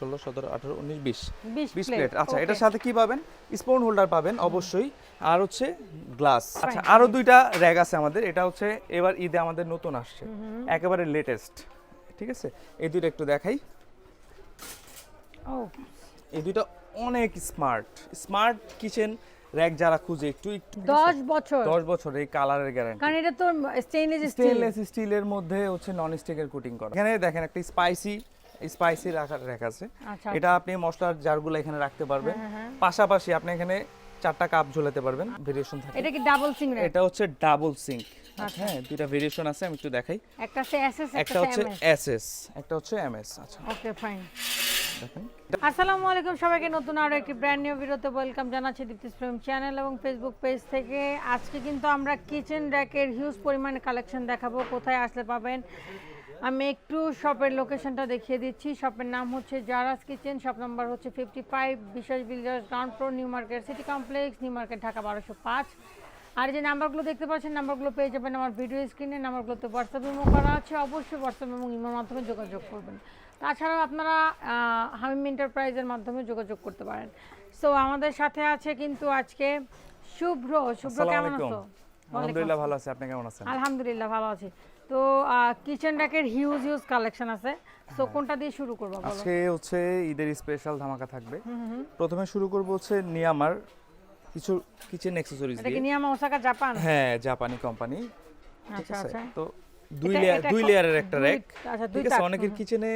ষোলো সতেরো আঠারো উনিশ বিশ। বিশ প্লেট আচ্ছা এটার সাথে কি পাবেন? স্পুন হোল্ডার পাবেন অবশ্যই। আর হচ্ছে গ্লাস আচ্ছা আরও দুইটা র্যাক আছে আমাদের। এটা হচ্ছে এবার ঈদে আমাদের নতুন আসছে। একেবারে লেটেস্ট ঠিক আছে? এই দুইটা একটু দেখাই। এই দুইটা অনেক স্মার্ট স্মার্ট কিচেন র্যাক যারা খুঁজে একটু একটু দশ বছর। দশ বছর এই কালারের গ্যারান্টি কারণ এটা তো স্টেইনলেস স্টিলের মধ্যে হচ্ছে নন স্টিকের কোটিং করা। এখানে দেখেন একটা স্পাইসি স্পাইসি রাখার র্যাক আছে। আচ্ছা। এটা আপনি মশলার জারগুলো এখানে রাখতে পারবেন। হ্যাঁ, হ্যাঁ। পাশাপাশি আপনি এখানে চারটা কাপ ঝোলাতে পারবেন ভেরিয়েশন থাকে। এটা কি ডাবল সিং র্যাক এটা হচ্ছে ডাবল সিঙ্ক আচ্ছা। হ্যাঁ দুইটা ভেরিয়েশন আছে আমি একটু দেখাই। একটা সে এসএস একটা হচ্ছে এসএস একটা হচ্ছে এমএস আচ্ছা। ওকে ফাইন আসসালামু আলাইকুম সবাইকে নতুন আরও একটি ব্র্যান্ড নিউ ভিডিওতে ওয়েলকাম জানাচ্ছি দীপ্তি ফ্রেম চ্যানেল এবং ফেসবুক পেজ থেকে। আজকে কিন্তু আমরা কিচেন র্যাকের হিউজ পরিমাণে কালেকশন দেখাবো কোথায় আসলে পাবেন। আমি একটু শপের লোকেশনটা দেখিয়ে দিচ্ছি। শপের নাম হচ্ছে জারাস কিচেন শপ নাম্বার হচ্ছে fifty five Bishal builders ground floor new market city complex new market Dhaka বারোশো পাঁচ। আর যে নাম্বারগুলো দেখতে পাচ্ছেন নাম্বারগুলো পেয়ে যাবেন আমার ভিডিও স্ক্রিনে নাম্বারগুলোতে হোয়াটসঅ্যাপ ইমো করা আছে। অবশ্যই হোয়াটসঅ্যাপ এবং ইমোর মাধ্যমে যোগাযোগ করবেন। তাছাড়াও আপনারা হামিম এন্টারপ্রাইজের মাধ্যমে যোগাযোগ করতে পারেন। সো আমাদের সাথে আছে কিন্তু আজকে শুভ্র। শুভ্র কেমন আছো? আলহামদুলিল্লাহ ভালো আছে। আপনি কেমন আছেন? আলহামদুলিল্লাহ ভালো আছি। তো কিচেন র্যাকের হিউজ হিউজ কালেকশন আছে। সো কোনটা দিয়ে শুরু করব বলো? আজকে হচ্ছে ঈদের স্পেশাল ধামাকা থাকবে। প্রথমে শুরু করব হচ্ছে নিয়ামার কিছু কিচেন অ্যাকসেসরিজ দিয়ে এটা কি নিয়ামা ওসাকা জাপান হ্যাঁ জাপানি কোম্পানি ঠিক আচ্ছা আছে? আচ্ছা। তো দুই লেয়ার দুই লেয়ারের একটা র্যাক আচ্ছা ঠিক দুইটা আছে। অনেকের কিচেনে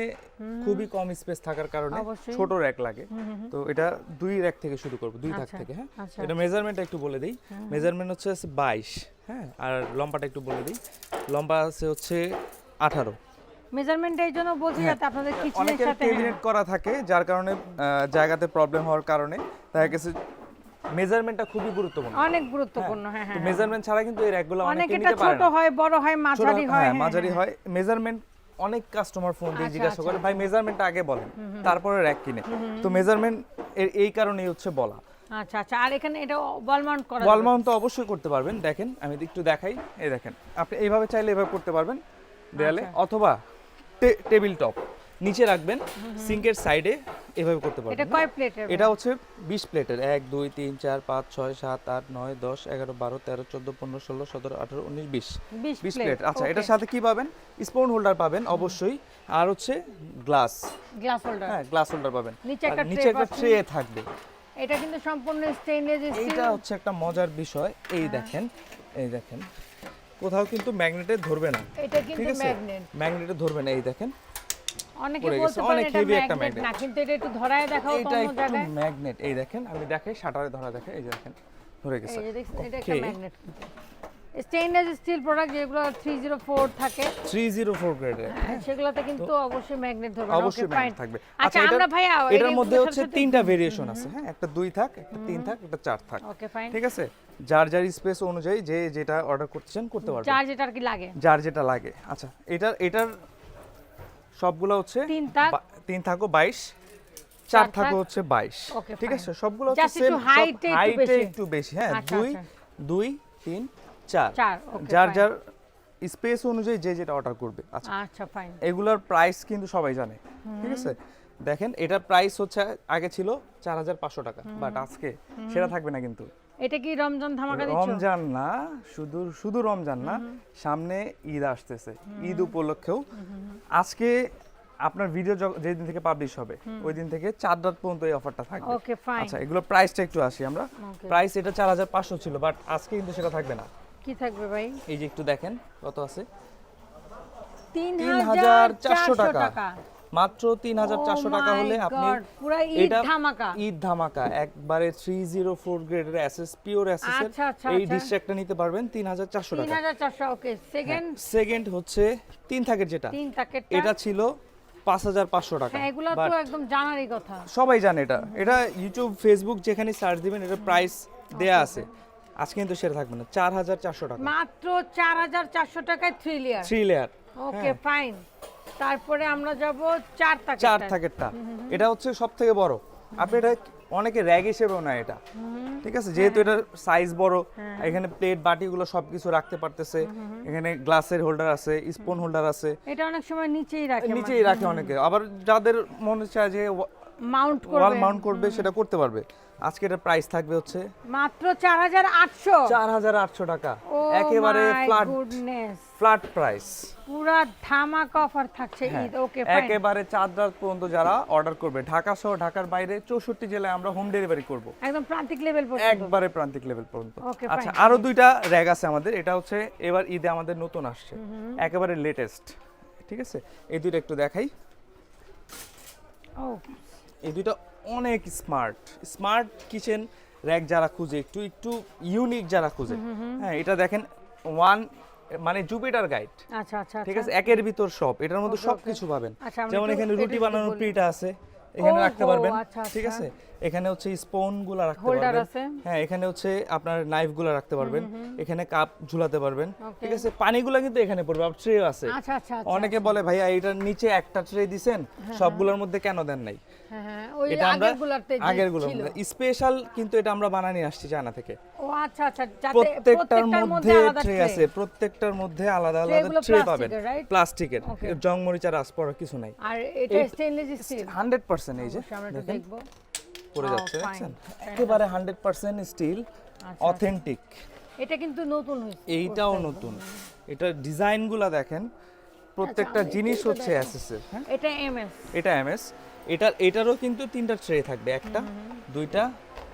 খুবই কম স্পেস থাকার কারণে ছোট র্যাক লাগে। তো এটা দুই র্যাক থেকে শুরু করব দুই থাক আচ্ছা, থেকে হ্যাঁ? আচ্ছা, এটা মেজারমেন্টটা একটু বলে দিই। মেজারমেন্ট হচ্ছে বাইশ হ্যাঁ? আর লম্বাটা একটু বলে দিই। লম্বা আছে হচ্ছে আঠারো। মেজারমেন্ট এই জন্য বলছি যাতে আপনাদের কিচেনের হ্যাঁ। অনেকের সাথে হ্যাঁ। করা থাকে যার কারণে জায়গাতে প্রবলেম হওয়ার কারণে। দেখা গেছে মেজারমেন্টটা খুবই গুরুত্বপূর্ণ। অনেক গুরুত্বপূর্ণ হ্যাঁ হ্যাঁ মেজারমেন্ট ছাড়া কিন্তু এই র্যাকগুলো অনেকে নিতে পারে ছোট হয় বড় হয় মাঝারি হয় হ্যাঁ হ্যাঁ, মাঝারি হয়। মেজারমেন্ট অনেক কাস্টমার ফোন দিয়ে আচ্ছা, জিজ্ঞাসা করে আচ্ছা। ভাই মেজারমেন্টটা আগে বলেন তারপরে র্যাক কিনে। তো মেজারমেন্ট এই কারণেই হচ্ছে বলা। আচ্ছা আচ্ছা। আর এখানে এটা ওয়াল মাউন্ট করা ওয়াল মাউন্ট তো অবশ্যই করতে পারবেন। দেখেন আমি একটু দেখাই। এই দেখেন আপনি এইভাবে চাইলে এভাবে করতে পারবেন দেয়ালে। আচ্ছা। অথবা টেবিল টপ নিচে রাখবেন সিঙ্কের সাইডে এভাবে করতে পারবেন এটা কয় প্লেটের এটা হচ্ছে বিশ প্লেটের এক দুই তিন চার পাঁচ ছয় সাত আট নয় দশ এগারো বারো তেরো চোদ্দ পনেরো ষোলো সতেরো আঠারো উনিশ বিশ। বিশ বিশ প্লেট প্লেট আচ্ছা এটার সাথে কি পাবেন? স্পুন হোল্ডার পাবেন অবশ্যই। আর হচ্ছে গ্লাস। Glass holder? হ্যাঁ গ্লাস হোল্ডার পাবেন। নিচে একটা। ট্রে থাকবে। এটা কিন্তু সম্পূর্ণ স্টেইনলেস স্টিল এইটা হচ্ছে একটা মজার বিষয়। এই হ্যাঁ। দেখেন এই দেখেন। কোথাও কিন্তু ম্যাগনেটে ধরবে না। এটা কিন্তু ম্যাগনেট ম্যাগনেটে ধরবে না এই দেখেন। অনেকে বলতে পারে এটা ম্যাগনেট না কিন্তু এটা একটু ধরায় দেখাও তো অন্য একটু জায়গায়। ম্যাগনেট এই দেখেন আমি দেখাই শাটারে ধরা দেখে এই দেখেন ধরে গেছে। এই যে দেখছেন এটা একটা ম্যাগনেট স্টেইনলেস স্টিল প্রোডাক্ট যেগুলো 304 থাকে। 304 গ্রেডের সেগুলোতে কিন্তু অবশ্যই ম্যাগনেট ধরবে অবশ্যই ম্যাগনেট থাকবে। আচ্ছা এটার- আমরা ভাইয়া এটার মধ্যে হচ্ছে তিনটা ভেরিয়েশন আছে হ্যাঁ? একটা দুই থাক একটা তিন থাক একটা চার থাক। ওকে ফাইন ঠিক আছে? যার যার স্পেস অনুযায়ী যে যেটা অর্ডার করতেছেন করতে পারবেন। চার্জ এটার কি লাগে। যার যেটা লাগে। আচ্ছা এটার এটার সবগুলো হচ্ছে তিন বা- তিন থাকো বাইশ চার চার থাকো হচ্ছে বাইশ। Okay, ঠিক আছে? সবগুলো হচ্ছে হাইটে একটু বেশি। হ্যাঁ আচ্ছা, দুই আচ্ছা। দুই তিন চার। যার যার স্পেস অনুযায়ী যে যেটা অর্ডার করবে। আচ্ছা আচ্ছা ফাইন এগুলোর প্রাইস কিন্তু সবাই জানে। ঠিক আছে? দেখেন এটার প্রাইস হচ্ছে আগে ছিল চার হাজার পাঁচশো টাকা। বাট আজকে সেটা থাকবে না কিন্তু। এটা কি রমজান ধামাকা দিচ্ছ? রমজান না শুধু শুধু রমজান না সামনে ঈদ আসতেছে ঈদ উপলক্ষেও। আজকে আপনার ভিডিও যেদিন থেকে পাবলিশ হবে ওই দিন থেকে চার রাত পর্যন্ত এই অফারটা থাকবে। ওকে ফাইন আচ্ছা এগুলো প্রাইসটা একটু আসি আমরা। প্রাইস এটা চার হাজার পাঁচশো ছিল বাট আজকে কিন্তু সেটা থাকবে না। কি থাকবে ভাই? এই যে একটু দেখেন কত আছে? তিন তিন হাজার হাজার চারশো চারশো টাকা। টাকা। মাত্র তিন হাজার চারশো Oh টাকা হলে আপনি এটা ঈদ ধামাকা একবারে থ্রি জিরো ফোর গ্রেডের এসএস পিওর এসএস আচ্ছা, এই আচ্ছা। একটা নিতে পারবেন তিন হাজার চারশো তিন টাকা ওকে সেকেন্ড সেকেন্ড হচ্ছে তিন থাকের যেটা। এটা ছিল পাঁচ হাজার পাঁচশো টাকা। হ্যাঁ এগুলো তো একদম জানারই কথা। সবাই জানে এটা। এটা ইউটিউব ফেসবুক যেখানে সার্চ দিবেন এটা প্রাইস দেয়া আছে। আজকে কিন্তু সেটা থাকবে না চার হাজার চারশো টাকা। মাত্র চার হাজার চারশো টাকায় three layer three layer okay fine তারপরে আমরা যাব চার প্যাকেট চার থাকেরটা। এটা হচ্ছে সব থেকে বড়। আপনি এটা অনেকে র্যাগ হিসেবেও না এটা। ঠিক আছে? যেহেতু এটার সাইজ বড় এখানে প্লেট বাটিগুলো সবকিছু রাখতে পারতেছে। এখানে গ্লাসের হোল্ডার আছে স্পুন হোল্ডার আছে। এটা অনেক সময় নিচেই রাখে নিচেই রাখে অনেকে। আবার যাদের মনে চায় যে মাউন্ট করবে। ওয়াল মাউন্ট করবে সেটা করতে পারবে। আজকে এটা প্রাইস থাকবে হচ্ছে মাত্র চার হাজার আটশো। চার হাজার আটশো টাকা। একেবারে ফ্ল্যাট গুডনেস ফ্ল্যাট প্রাইস। পুরা ধামাকা অফার থাকছে হ্যাঁ, ঈদ ওকে ফাইন একেবারে চাঁদ রাত পর্যন্ত যারা অর্ডার করবে ঢাকা সহ ঢাকার বাইরে চৌষট্টি জেলায় আমরা হোম ডেলিভারি করব। একদম প্রান্তিক লেভেল পর্যন্ত। একবারে প্রান্তিক লেভেল পর্যন্ত। আচ্ছা আরও দুইটা র্যাগ আছে আমাদের এটা হচ্ছে এবার ঈদে আমাদের নতুন আসছে। একেবারে লেটেস্ট ঠিক আছে? এই দুইটা একটু দেখাই। ও এই দুইটা অনেক স্মার্ট স্মার্ট কিচেন র্যাক যারা খুঁজে একটু একটু ইউনিক যারা খুঁজে। হ্যাঁ এটা দেখেন ওয়ান মানে জুপিটার গাইড আচ্ছা আচ্ছা ঠিক আচ্ছা। আছে একের ভিতর সব এটার মধ্যে Okay, সব okay. কিছু পাবেন আচ্ছা, যেমন এখানে রুটি বানানোর প্লেট আছে এখানে রাখতে পারবেন আচ্ছা, ঠিক। আছে এখানে হচ্ছে স্পুনগুলা রাখতে পারবেন। হ্যাঁ এখানে হচ্ছে আপনার নাইফগুলা রাখতে পারবেন। এখানে কাপ ঝুলাতে পারবেন। ঠিক আছে? পানিগুলা কিন্তু এখানে পড়বে আর ট্রে আছে। আচ্ছা আচ্ছা আচ্ছা অনেকে বলে ভাইয়া এটার নিচে একটা ট্রে দিছেন সবগুলোর মধ্যে কেন দেন নাই? হ্যাঁ হ্যাঁ ওই এটা আমরা আগের গুলাতে যে আগেরগুলো ছিল স্পেশাল কিন্তু এটা আমরা বানানি আসছি চায়না থেকে। ও আচ্ছা আচ্ছা প্রত্যেকটার মধ্যে ট্রে আছে। প্রত্যেকটার মধ্যে আলাদা আলাদা ট্রে পাবেন। প্লাস্টিকের জং মরিচার আস পড়া কিছু নাই। আর এটা স্টেনলেস স্টিল হান্ড্রেড পার্সেন্ট এই যে। আমরা একটু দেখব। পড়ে যাচ্ছে দেখছেন? একেবারে হান্ড্রেড পার্সেন্ট স্টিল অথেন্টিক এটা কিন্তু নতুন হয়েছে এইটাও নতুন। এটার ডিজাইনগুলা দেখেন প্রত্যেকটা আচ্ছা, জিনিস হচ্ছে এসএসএর হ্যাঁ? এটা এমএস এটা এমএস এটা এটারও কিন্তু তিনটা ট্রে থাকবে একটা দুইটা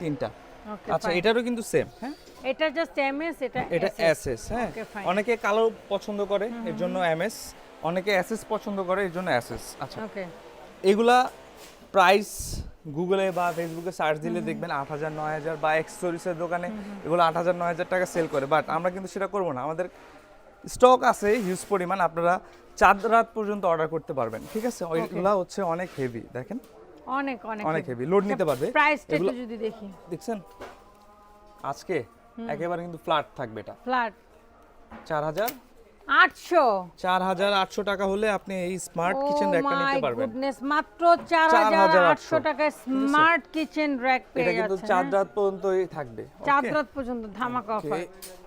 তিনটা। আচ্ছা এটারও কিন্তু সেম হ্যাঁ? এটা জাস্ট এমএস এটা এটা এসএস হ্যাঁ? অনেকে কালো পছন্দ করে এর জন্য এমএস অনেকে এসএস পছন্দ করে এর জন্য এসএস আচ্ছা ওকে এগুলা প্রাইস গুগলে বা ফেসবুকে সার্চ দিলে দেখবেন আট হাজার নয় হাজার বা এক্সেসরিজের দোকানে এগুলো আট হাজার নয় হাজার টাকা সেল করে। বাট আমরা কিন্তু সেটা করব না। আমাদের স্টক আছে হিউজ পরিমাণ। আপনারা চাঁদ রাত পর্যন্ত অর্ডার করতে পারবেন। ঠিক আছে? ওইগুলা হচ্ছে অনেক হেভি দেখেন? অনেক অনেক অনেক হেভি লোড নিতে পারবে। প্রাইসটা একটু যদি দেখি। দেখছেন? আজকে একেবারে কিন্তু ফ্ল্যাট থাকবে এটা। ফ্ল্যাট চার হাজার আটশো। চার হাজার আটশো টাকা হলে আপনি এই স্মার্ট কিচেন র্যাকটা নিতে পারবেন। গুডনেস মাত্র 4,800 টাকায় স্মার্ট কিচেন র্যাক পেয়ে কিন্তু যাচ্ছে চাঁদ হ্যাঁ? রাত পর্যন্তই থাকবে চাঁদ রাত পর্যন্ত ধামাকা. অফার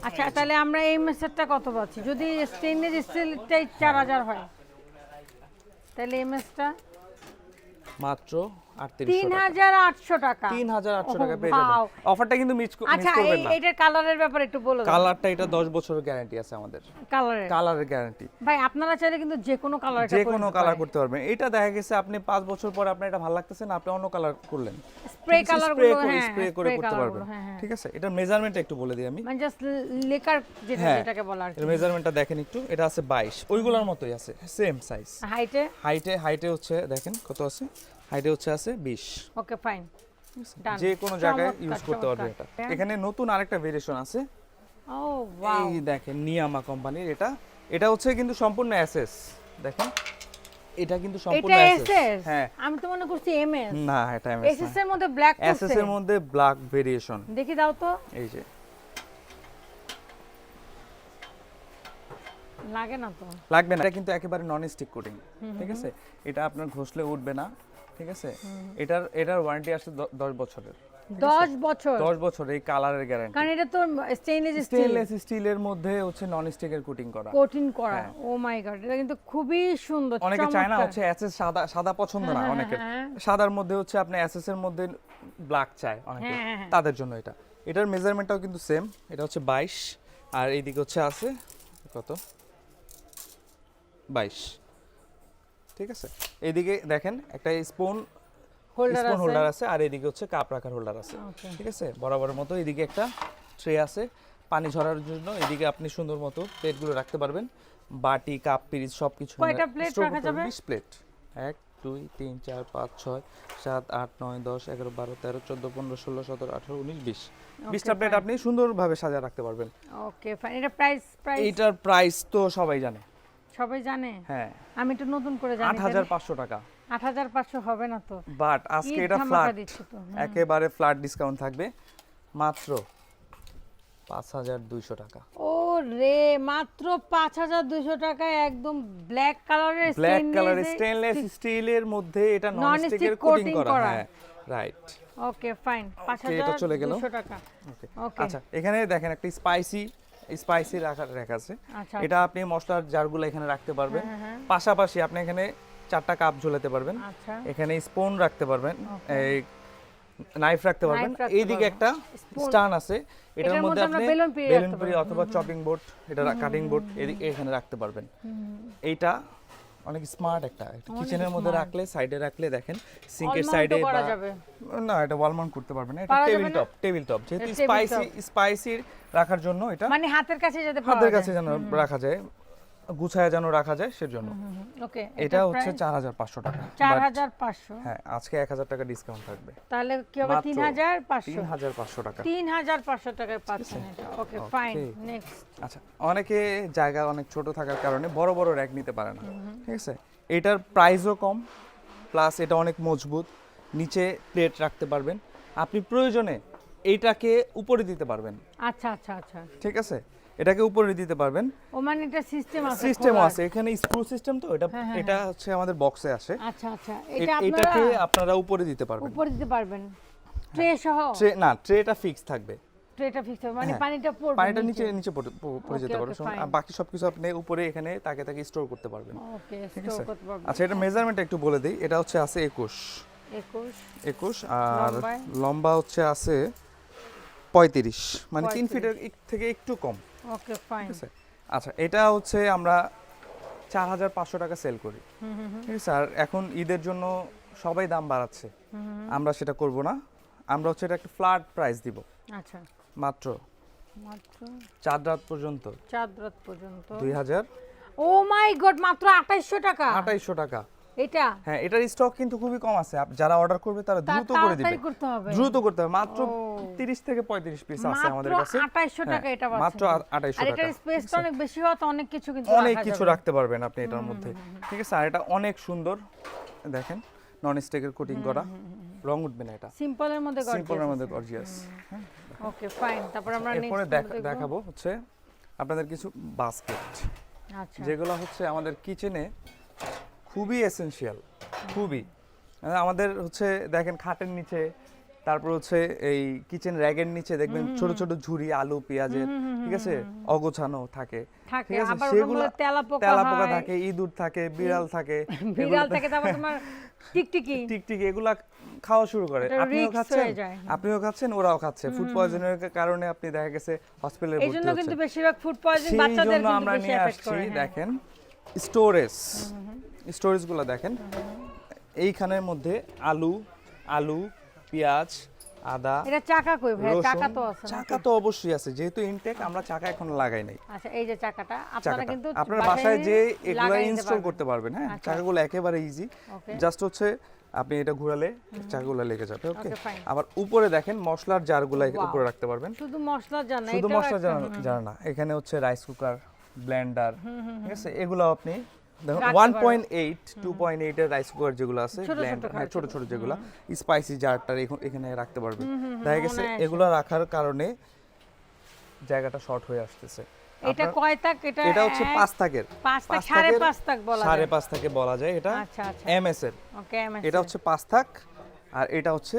আচ্ছা তাহলে আমরা এই মেসেজটা কত পাচ্ছি? যদি স্টেনলেস স্টিলটাই চার হাজার হয় তাহলে এই মেসটা মাত্র তিন হাজার আটশো টাকা। তিন হাজার আটশো টাকা পেয়ে যাবেন। অফারটা কিন্তু মিস আচ্ছা করবেন এই না। এটার কালারের ব্যাপারে একটু বলো কালারটা এটা দশ বছরের গ্যারান্টি আছে আমাদের। কালারের কালারের গ্যারান্টি ভাই আপনারা চাইলে কিন্তু যে কোনো কালার যে কোনো কালার করতে পারবেন। এটা দেখা গেছে আপনি পাঁচ বছর পরে আপনার এটা ভালো লাগতেছে না আপনি অন্য কালার করলেন। স্প্রে কালার স্প্রে করে হ্যাঁ স্প্রে করে করতে পারবেন। গুলো, হ্যাঁ, হ্যাঁ। ঠিক আছে এটা মেজারমেন্টটা একটু বলে দিই আমি। মানে জাস্ট লেকার যেটা। যেটাকে বলা আর মেজারমেন্টটা দেখেন একটু। এটা আছে বাইশ। ওইগুলোর মতোই আছে সেম সাইজ হাইটে হাইটে হাইটে হচ্ছে দেখেন কত আছে? হাইটে হচ্ছে আছে বিশ। Okay fine. Done. যে কোনো জায়গায় ইউজ করতে পারবে এটা। এখানে নতুন আরেকটা ভেরিয়েশন আছে। ও ওয়াও এই দেখেন নিয়ামা কোম্পানির এটা। এটা হচ্ছে কিন্তু সম্পূর্ণ এসএস দেখেন এটা কিন্তু সম্পূর্ণ এসএস এসএস হ্যাঁ। আমি তো মনে করছি এমএস না এটা এমএস এসএস এর মধ্যে ব্ল্যাক এসএস এর মধ্যে ব্ল্যাক ভেরিয়েশন দেখি দাও তো। এই যে। লাগে না তো। লাগবে না। এটা কিন্তু একেবারে নন স্টিক কোটিং ঠিক আছে? এটা আপনার ঘষলে উঠবে না। ঠিক আছে? এটার এটার ওয়ারেন্টি দ- দশ বছরের। দশ বছর? দশ বছর এই কালারের গ্যারান্টি কারণ এটা তো স্টেইনলেস স্টিল স্টেনলেস স্টিলের মধ্যে হচ্ছে নন স্টিকের কোটিং করা। কোটিং করা। হ্যাঁ। ও মাই গড এটা কিন্তু খুবই সুন্দর অনেকে চায় না হচ্ছে এসএস সাদা সাদা পছন্দ না অনেকে হ্যাঁ। সাদার মধ্যে হচ্ছে আপনি এসএস এর মধ্যে ব্ল্যাক চায় অনেকে। হ্যাঁ, হ্যাঁ, হ্যাঁ। তাদের জন্য এটা। এটার মেজারমেন্টটাও কিন্তু সেম এটা হচ্ছে বাইশ। আর এইদিকে হচ্ছে আছে কত? বাইশ। ঠিক আছে? এইদিকে দেখেন একটা স্পুন হোল্ডার স্পুন হোল্ডার আছে আর এদিকে হচ্ছে কাপ রাখার হোল্ডার আছে। ঠিক আছে? বরাবরের মতো এদিকে একটা ট্রে আছে। পানি ঝরার জন্য এদিকে আপনি সুন্দর মতো প্লেটগুলো রাখতে পারবেন। বাটি কাপ পিরিচ সব কিছু কয়টা plate রাখা যাবে? বিশ প্লেট এক দুই তিন চার পাঁচ ছয় সাত আট নয় দশ এগারো বারো তেরো চোদ্দ পনেরো ষোলো সতেরো আঠারো উনিশ বিশ। বিশটা প্লেট আপনি সুন্দরভাবে সাজা রাখতে পারবেন। ওকে ফাইন এটা প্রাইস প্রাইস এইটার প্রাইস তো সবাই জানে। সবাই জানে? হ্যাঁ। আমি একটু নতুন করে জানি আট হাজার পাঁচশো টাকা। আট হাজার পাঁচশো হবে না তো? বাট আজকে এটা ফ্ল্যাট। দিচ্ছে একেবারে ফ্ল্যাট ডিসকাউন্ট থাকবে। মাত্র পাঁচ হাজার দুইশো টাকা। ও রে মাত্র পাঁচ হাজার দুইশো টাকায় একদম ব্ল্যাক কালারের ব্ল্যাক কালারের স্টেনলেস স্টিলের মধ্যে এটা নন স্টিকের কোটিং করা। হ্যাঁ রাইট ওকে ফাইন পাঁচ Okay, এটা হাজার চলে গেল। দুশো টাকা। ওকে আচ্ছা এখানে দেখেন একটা স্পাইসি স্পাইসি রাখার রেখা আছে। আচ্ছা। এটা আপনি মশলার জারগুলো এখানে রাখতে পারবেন। হ্যাঁ, হ্যাঁ। পাশাপাশি আপনি এখানে চারটা কাপ ঝোলাতে পারবেন। আচ্ছা। এখানে স্পুন রাখতে পারবেন। এই নাইফ রাখতে পারবেন। এইদিকে একটা। স্টান আছে। এটার মধ্যে আপনি বেলুন পিড়ি অথবা চপিং বোর্ড এটা কাটিং বোর্ড এদিকে এখানে রাখতে পারবেন। এইটা অনেক স্মার্ট একটা কিচেনের মধ্যে রাখলে সাইডে রাখলে দেখেন সিঙ্কের সাইডে। না এটা ওয়াল মাউন্ট করতে পারবেন না এটা টেবিল টপ টেবিল টপ যেহেতু স্পাইসি স্পাইসি রাখার জন্য এটা মানে হাতের কাছে যাতে হাতের কাছে যেন রাখা যায়। গুছায় যেন রাখা যায় সেজন্য। ওকে এটা হচ্ছে চার হাজার পাঁচশো টাকা। চার But হাজার পাঁচশো? হ্যাঁ আজকে এক হাজার টাকা ডিসকাউন্ট থাকবে। তাহলে কি হবে? মাত্র তিন হাজার পাঁচশো? তিন হাজার পাঁচশো টাকা। তিন হাজার পাঁচশো টাকায় পাচ্ছেন এটা। ওকে ফাইন নেক্সট আচ্ছা অনেকে জায়গা অনেক ছোট থাকার কারণে বড় বড় র্যাক নিতে পারে না। ঠিক আছে? এটার প্রাইসও কম প্লাস এটা অনেক মজবুত। নিচে প্লেট রাখতে পারবেন। আপনি প্রয়োজনে এইটাকে উপরে দিতে পারবেন। আচ্ছা আচ্ছা আচ্ছা। ঠিক আছে? এটাকে উপরে দিতে পারবেন। ও মানে এটা সিস্টেম আছে সিস্টেম আছে এখানে স্ক্রু সিস্টেম তো এটা এটা হচ্ছে আমাদের বক্সে আসে। আচ্ছা আচ্ছা। এটা আপনারা এটাকে আপনারা উপরে দিতে পারবেন। উপরে দিতে পারবেন। ট্রে সহ? ট্রে না ট্রেটা ফিক্স থাকবে। ট্রেটা ফিক্স হবে মানে হ্যাঁ। পানিটা পড়বে পানিটা নিচে। নিচে পড়ে যেতে পারবে. আর বাকি সবকিছু আপনি উপরে এখানে তাকে তাকে স্টোর করতে পারবেন। ওকে স্টোর আছে? করতে পারবেন। আচ্ছা এটা মেজারমেন্ট একটু বলে দিই। এটা হচ্ছে আছে একুশ। একুশ। একুশ আর লম্বা হচ্ছে আছে পঁয়ত্রিশ। মানে তিন 35 ফিটের থেকে একটু কম। ওকে ফাইন ঠিক আছে? আচ্ছা এটা হচ্ছে আমরা চার হাজার পাঁচশো টাকা সেল করি। ঠিক আছে? আর এখন ঈদের জন্য সবাই দাম বাড়াচ্ছে। আমরা সেটা করব না। আমরা হচ্ছে এটা একটা ফ্ল্যাট প্রাইস দিব। আচ্ছা। মাত্র মাত্র? চার রাত পর্যন্ত। চার রাত পর্যন্ত? দুই হাজার ও মাই গড মাত্র আঠাইশশো টাকা। আঠাইশশো টাকা। এটা? হ্যাঁ এটার স্টক কিন্তু খুবই কম আছে। যারা অর্ডার করবে তারা দ্রুত করে দিবে। করতে হবে। দ্রুত করতে হবে। মাত্র ও। তিরিশ থেকে পঁয়ত্রিশ পিস আছে আমাদের কাছে। হ্যাঁ, টাকা এটা মাত্র আঠাইশশো আর টাকা। এটার স্পেসটা অনেক বেশি হওয়া তো অনেক কিছু কিন্তু অনেক কিছু রাখতে পারবেন আপনি এটার মধ্যে। ঠিক আছে? আর এটা অনেক সুন্দর। দেখেন নন স্টিকের কোটিং করা। রং উঠবে না এটা। সিম্পলের মধ্যে সিম্পলের মধ্যে গর্জিয়াস ওকে ফাইন তারপর আমরা এরপরে নেক্সট দেখ- দেখাবো। হচ্ছে আপনাদের কিছু বাস্কেট আচ্ছা। যেগুলো হচ্ছে আমাদের কিচেনে খুবই এসেনশিয়াল খুবই। আমাদের হচ্ছে দেখেন খাটের নিচে তারপর হচ্ছে এই কিচেন র্যাগের নিচে দেখবেন ছোট ছোট ঝুড়ি আলু পেঁয়াজের ঠিক আছে? অগোছানো থাকে থাকে ঠিক আছে? সেগুলো তেলাপোকা থাকে ইঁদুর থাকে বিড়াল থাকে বিড়াল থেকে তারপর তোমার টিকটিকি। টিকটিকি এগুলা খাওয়া শুরু করে। আপনিও খাচ্ছেন? আপনিও খাচ্ছেন? ওরাও খাচ্ছে। ফুড পয়জনের কারণে আপনি দেখা গেছে হসপিটালে ভর্তি জন্য কিন্তু বেশিরভাগ ফুড পয়জন বাচ্চাদের কিন্তু আমরা নিয়ে আসছি হ্যাঁ। দেখেন স্টোরেজ স্টোরেজগুলো দেখেন। এইখানের মধ্যে আলু আলু পেঁয়াজ আদা এটা চাকা কই ভাই? চাকা তো আছে চাকা তো অবশ্যই আছে। যেহেতু ইনটেক আমরা চাকা এখন লাগাই নাই। আচ্ছা এই যে চাকাটা আপনারা কিন্তু আপনার বাসায় যে এগুলো ইনস্টল করতে পারবেন হ্যাঁ? আচ্ছা। চাকাগুলো একেবারে ইজি জাস্ট হচ্ছে আপনি এটা ঘোরালে চাকাগুলো লেগে যাবে ওকে আবার উপরে দেখেন মশলার জারগুলো. উপরে রাখতে পারবেন। শুধু মশলা জানা শুধু এটাও মশলা জানা না এখানে হচ্ছে রাইস কুকার ব্লেন্ডার ঠিক আছে? এগুলো আপনি এইটের রাইস কুকার যেগুলো আছে ছোট ছোট হ্যাঁ যেগুলো। স্পাইসি জারটার এখানে রাখতে পারবেন দেখা গেছে এগুলো রাখার কারণে জায়গাটা শর্ট হয়ে আসতেছে। এটা কয় তাক? এটা এটা হচ্ছে এক- পাঁচ থাকের পাঁচ তাক পাঁচ সাড়ে থাকের- পাঁচ তাক বলা যায়। পাঁচ থাকে বলা যায়। এটা আচ্ছা আচ্ছা। এম এস এর। ওকে এটা হচ্ছে পাঁচ থাক আর এটা হচ্ছে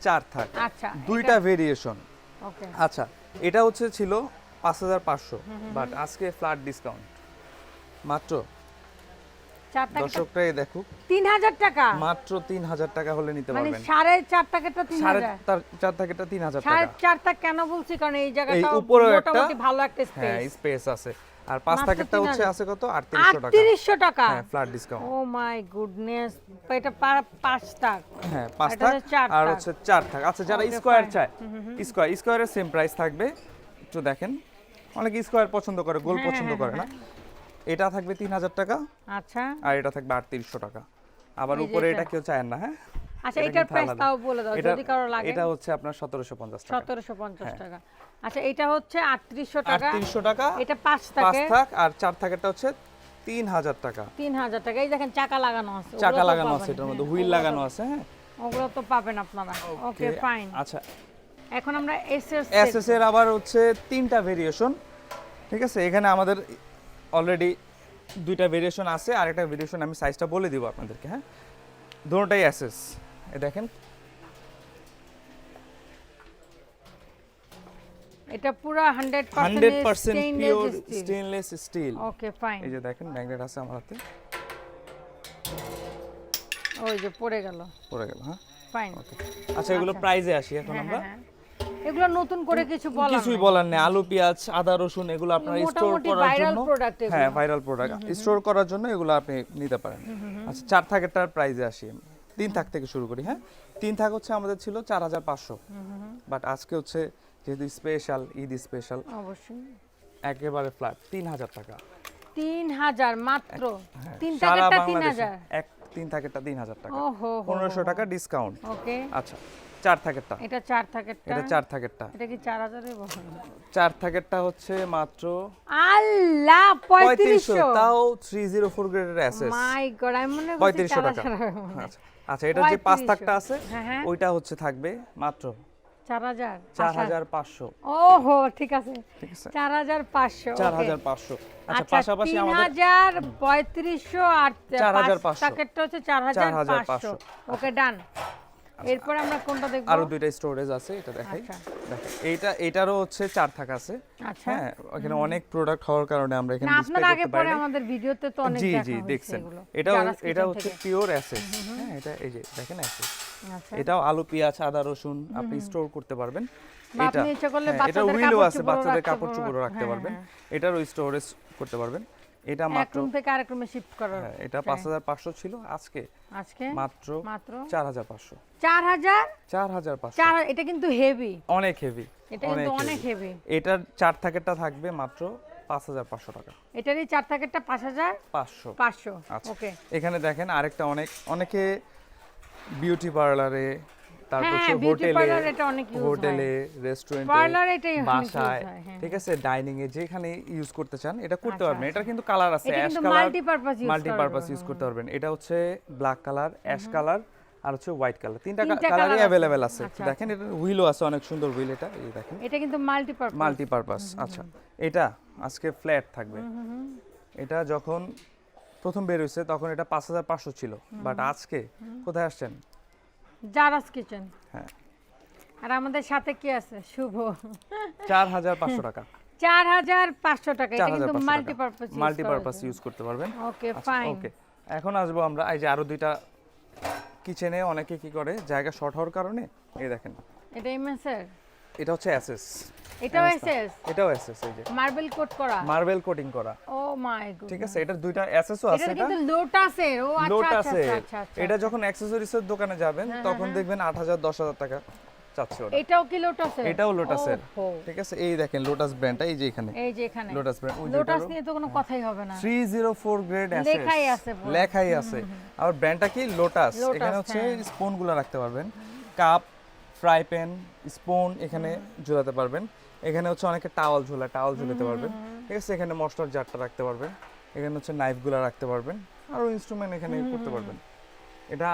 চার থাক আচ্ছা দুইটা ভেরিয়েশন ওকে। আচ্ছা এটা হচ্ছে ছিল পাঁচ হাজার পাঁচশো বাট আজকে ফ্ল্যাট ডিসকাউন্ট মাত্র চার দেখুক। তিন হাজার টাকা। মাত্র তিন হাজার টাকা হলে নিতে পারবেন। সাড়ে চার টাকাটা তিন সাড়ে চার থাকেটা তিন হাজার সাড়ে টাকা। কেন বলছি? কারণ এই জায়গাটা উপরেও একটা- ভালো একটা হ্যাঁ স্পেস স্পেস আছে। আর পাঁচ মাত্র হচ্ছে আছে কত? আটত্রিশশো টাকা। আটত্রিশশো টাকা। হ্যাঁ flat discount oh my goodness এটা পাঁচ টাক। হ্যাঁ পাঁচ এটা চার আর হচ্ছে চার থাক আচ্ছা যারা স্কোয়ার চায় স্কোয়ার স্কোয়ারের সেম প্রাইস থাকবে। একটু দেখেন। অনেকে স্কোয়ার পছন্দ করে গোল হ্যাঁ, পছন্দ হ্যাঁ, করে না? এটা থাকবে তিন হাজার টাকা। আচ্ছা। আর এটা থাকবে আটত্রিশশো টাকা। আবার উপরে এটা। কেউ চায় না হ্যাঁ? আচ্ছা এটার প্রাইস তাও বলে দাও যদি কারও লাগে। এটা হচ্ছে আপনার সতেরোশো পঞ্চাশ টাকা। সতেরোশো পঞ্চাশ হ্যাঁ। টাকা। আচ্ছা এটা হচ্ছে আটত্রিশশো টাকা। আটত্রিশশো টাকা এটা টাকা থাক। আর থাকেরটা হচ্ছে তিন হাজার টাকা। তিন হাজার টাকা। এই দেখেন চাকা লাগানো আছে। চাকা লাগানো আছে এটার মধ্যে হ্যাঁ, হুইল লাগানো আছে হ্যাঁ। ওগুলো তো পাবেন আপনারা। ওকে ফাইন আচ্ছা। এখন আমরা এস এস এসএস এর আবার হচ্ছে তিনটা ভেরিয়েশন ঠিক আছে? এখানে আমাদের অলরেডি দুইটা ভেরিয়েশন আছে আর একটা ভেরিয়েশন আমি সাইজটা বলে দিব আপনাদেরকে হ্যাঁ? দুটাই অ্যাসেস এ দেখেন। এটা পুরো 100% pure stainless steel okay fine এই যে দেখেন ম্যাগনেট আছে আমার হাতে। ওই যে পড়ে গেল। পড়ে গেল হ্যাঁ? ফাইন আচ্ছা এগুলো আচ্ছা। প্রাইজে আসি এখন হ্যাঁ, আমরা। হ্যাঁ, হ্যাঁ। এগুলো নতুন করে কিছু কিছুই বলার নেই। আলু পেঁয়াজ আদা রসুন এগুলো আপনারা স্টোর করার জন্য হ্যাঁ ভাইরাল প্রোডাক্ট স্টোর করার জন্য এগুলো আপনি নিতে পারেন। আচ্ছা চার থাকেরটার প্রাইজে আসি তিন থাক থেকে শুরু করি হ্যাঁ? তিন থাক হচ্ছে আমাদের ছিল চার হাজার পাঁচশো। বাট আজকে হচ্ছে যেহেতু স্পেশাল ঈদ স্পেশাল অবশ্যই। একেবারে ফ্ল্যাট তিন হাজার টাকা। তিন হাজার মাত্র? হ্যাঁ, তিন সারা তিন হাজার? এক তিন থাকেরটা তিন হাজার টাকা। পনেরোশো টাকা ডিসকাউন্ট ওকে আচ্ছা। চার থাকেরটা। এটা চার থাকেরটা। এটা চার থাকেরটা। এটা কি চার হাজারের বহন চার থাকেরটা হচ্ছে মাত্র আল্লাহ পঁয়ত্রিশশো। পঁয়ত্রিশশো তাও থ্রি জিরো ফোর গ্রেডের অ্যাসেস মাই গড আমি মনে পঁয়ত্রিশশো চার টাকা। হাজার হবে। আচ্ছা আচ্ছা এটা যে পাঁচ 3500 থাকটা আছে হ্যাঁ, হ্যাঁ। ওইটা হচ্ছে থাকবে মাত্র চার হাজার। চার হাজার পাঁচশো। ওহো ঠিক আছে। ঠিক আছে। চার হাজার পাঁচশো চার okay। হাজার পাঁচশো। আচ্ছা আচ্ছা পাশাপাশি আমাদের হাজার পঁয়ত্রিশশো আর চার হাজার পাঁচ পাঁচশো। প্যাকেটটা হচ্ছে চার হাজার 4500 পাঁচশো। ওকে ডান। এরপর আমরা কোনটা দেখব? আরও দুইটা স্টোরেজ আছে এটা দেখাই। আচ্ছা। এইটা এইটারও হচ্ছে চার থাক আছে। আচ্ছা। হ্যাঁ ওখানে অনেক প্রোডাক্ট হওয়ার কারণে আমরা এখানে ডিসপ্লে করতে পারি না। আমাদের ভিডিওতে তো অনেক জি জি দেখছেন। জারাস এটা হচ্ছে পিওর অ্যাসেস হ্যাঁ এটা এই যে দেখেন অ্যাসেস আচ্ছা। এটাও আলু পেঁয়াজ আদা রসুন আপনি স্টোর করতে পারবেন। করলে হ্যাঁ, এটা হুইলও আছে বাচ্চাদের কাপড়। চোপড় রাখতে হ্যাঁ, পারবেন। হ্যাঁ। এটারও স্টোরেজ করতে পারবেন। এটা মাত্র রুম থেকে আরেক রুমে শিফট করার হ্যাঁ, এটা পাঁচ হাজার পাঁচশো ছিল আজকে। আজকে? মাত্র মাত্র? চার হাজার পাঁচশো। চার হাজার? চার হাজার পাঁচশো। চার এটা কিন্তু হেভি অনেক হেভি এটা কিন্তু অনেক হেভি এটার চার থাকেরটা থাকবে মাত্র পাঁচ হাজার পাঁচশো টাকা। এটারই চার পাঁচশো। পাঁচশো আচ্ছা। ওকে এখানে দেখেন আরেকটা অনেক অনেকে বিউটি পার্লারে তারপর হ্যাঁ, হোটেলে রেস্টুরেন্টে বাসায় হ্যাঁ। ঠিক আছে? ডাইনিং এ যেখানে ইউজ করতে চান এটা করতে আচ্ছা, পারবেন। এটা কিন্তু কালার আছে এটা ash colour multi purpose use করতে পারবেন। এটা হচ্ছে ব্ল্যাক কালার অ্যাশ কালার আর হচ্ছে হোয়াইট কালার তিনটা কালারই আছে। আচ্ছা, দেখেন এটা হুইলও আছে অনেক সুন্দর হুইল এটা এই দেখেন। এটা কিন্তু মাল্টিপারপাস মাল্টি পারপাস আচ্ছা। এটা আজকে ফ্ল্যাট থাকবে। এটা যখন প্রথম বের হয়েছে তখন এটা পাঁচ হাজার পাঁচশো ছিল। বাট আজকে কোথায় আসছেন? Zara's kitchen. হ্যাঁ। আর আমাদের সাথে কি আছে? শুভ। চার হাজার পাঁচশো টাকা। চার হাজার পাঁচশো টাকা। এটা কিন্তু মাল্টিপারপাস মাল্টিপারপাস ইউজ করতে পারবেন। ওকে ফাইন ওকে এখন আসব আমরা এই যে আরও দুইটা কিচেনে অনেকে কি করে? জায়গা শর্ট হওয়ার কারণে এই দেখেন। এটা ইমেন্সার? এটা হচ্ছে অ্যাসেস। এটাও এসএস? এটাও অ্যাসেস এই যে। মার্বেল কোট করা? মার্বেল কোটিং করা। ও মাই গড ঠিক আছে এটার দুইটা অ্যাসেসও আছে এটা? কিন্তু লোটাসের ও আচ্ছা আচ্ছা আছে আচ্ছা, আচ্ছা আচ্ছা। এটা যখন অ্যাক্সেসরিজের দোকানে যাবেন তখন দেখবেন আট হাজার দশ হাজার টাকা চাচ্ছে ওরা। এটাও কি লোটাসের এটাও লোটাসের। ঠিক আছে এই দেখেন লোটাস ব্র্যান্ডটা এই যে এখানে। এই যে এখানে। লোটাস ব্র্যান্ড লোটাস নিয়ে তো কোনো কথাই হবে না। থ্রি জিরো ফোর গ্রেড লেখাই আছে লেখাই আছে। আর ব্র্যান্ডটা কি? লোটাস এখানে হচ্ছে হ্যাঁ। স্পুনগুলো রাখতে পারবেন। কাপ ফ্রাই প্যান স্পুন এখানে ঝুলাতে পারবেন। এখানে হচ্ছে অনেকে টাওয়াল ঝোলা টাওয়াল ঝুলাতে পারবেন। ঠিক আছে এখানে মশলার জারটা রাখতে পারবেন। এখানে হচ্ছে নাইফগুলো রাখতে পারবেন। আরও ইনস্ট্রুমেন্ট এখানে করতে পারবেন। এটা